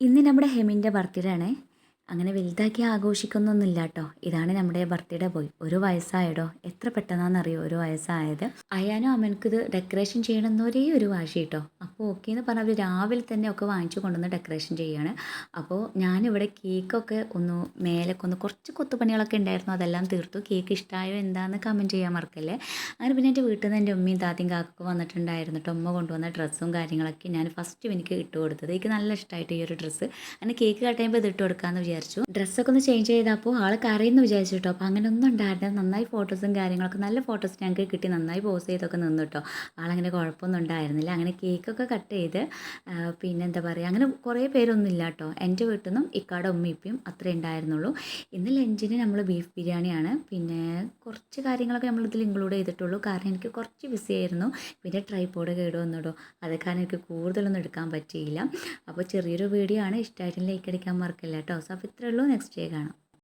ഇന്ന് നമ്മുടെ ഹെമിന്റെ ബർത്ത്ഡേ ആണ്. അങ്ങനെ വലുതാക്കി ആഘോഷിക്കുന്നൊന്നുമില്ല കേട്ടോ ഇതാണ് നമ്മുടെ ബർത്ത്ഡേ ബോയ് ഒരു വയസ്സായടോ? എത്ര പെട്ടെന്നാണെന്നറിയോ? ഒരു വയസ്സായത്. അയാനും അമ്മനക്കിത് ഡെക്കറേഷൻ ചെയ്യണമെന്ന് ഒരേ ഒരു വാശി കേട്ടോ അപ്പോൾ ഓക്കെ എന്ന് പറഞ്ഞാൽ അവർ രാവിലെ തന്നെ ഒക്കെ വാങ്ങിച്ചു കൊണ്ടുവന്ന് ഡെക്കറേഷൻ ചെയ്യുകയാണ് അപ്പോൾ ഞാനിവിടെ കേക്കൊക്കെ ഒന്ന് മേലൊക്കെ ഒന്ന് കുറച്ച് കൊത്തുപണികളൊക്കെ ഉണ്ടായിരുന്നു. അതെല്ലാം തീർത്തു. കേക്ക് ഇഷ്ടമായോ എന്താണെന്ന് കമന്റ് ചെയ്യാൻ മറക്കല്ലേ. അങ്ങനെ പിന്നെ എന്റെ വീട്ടിൽ നിന്ന് എന്റെ ഉമ്മയും താത്തയും കാക്കൊക്കെ വന്നിട്ടുണ്ടായിരുന്നു കേട്ടോ ഉമ്മ കൊണ്ടുവന്ന ഡ്രസ്സും കാര്യങ്ങളൊക്കെ ഞാൻ ഫസ്റ്റ് എനിക്ക് ഇട്ട് കൊടുത്തത് എനിക്ക് നല്ല ഇഷ്ടമായിട്ട് ഈ ഒരു ഡ്രസ്സ് അങ്ങനെ കേക്ക് കട്ട് ചെയ്യുമ്പോൾ ഇത് ഇട്ട് കൊടുക്കാമെന്ന് വിചാരിച്ചു ഡ്രസ്സൊക്കെ ഒന്ന് ചേഞ്ച് ചെയ്തപ്പോൾ ആൾ കരയെന്ന് വിചാരിച്ചു കേട്ടോ അപ്പോൾ അങ്ങനെ ഒന്നും ഉണ്ടായിരുന്നില്ല. നന്നായി ഫോട്ടോസും കാര്യങ്ങളൊക്കെ നല്ല ഫോട്ടോസ് ഞങ്ങൾക്ക് കിട്ടി. നന്നായി പോസ് ചെയ്തൊക്കെ നിന്നു കേട്ടോ ആളങ്ങനെ കുഴപ്പമൊന്നും ഉണ്ടായിരുന്നില്ല. അങ്ങനെ കേക്കൊക്കെ കട്ട് ചെയ്ത് പിന്നെ എന്താ പറയുക അങ്ങനെ കുറേ പേരൊന്നും ഇല്ല കേട്ടോ എന്റെ വീട്ടിൽ നിന്നും ഇക്കാടെ ഉമ്മ ഇപ്പയും അത്രേ ഉണ്ടായിരുന്നുള്ളൂ. ഇന്ന് ലഞ്ചിന് നമ്മൾ ബീഫ് ബിരിയാണിയാണ് പിന്നെ കുറച്ച് കാര്യങ്ങളൊക്കെ നമ്മൾ ഇതിൽ ഇൻക്ലൂഡ് ചെയ്തിട്ടുള്ളൂ. കാരണം എനിക്ക് കുറച്ച് ബിസി ആയിരുന്നു. പിന്നെ ട്രൈപോഡ് കേട് വന്നിടോ. അത് കാരണം എനിക്ക് കൂടുതലൊന്നും എടുക്കാൻ പറ്റിയില്ല. അപ്പോൾ ചെറിയൊരു വീഡിയോ ആണ്. ഇഷ്ടമായിട്ട് ലൈക്ക് അടിക്കാൻ മറക്കില്ല കേട്ടോ സോ ഇത്രയേ നെക്സ്റ്റ് ഡേ കാണാം.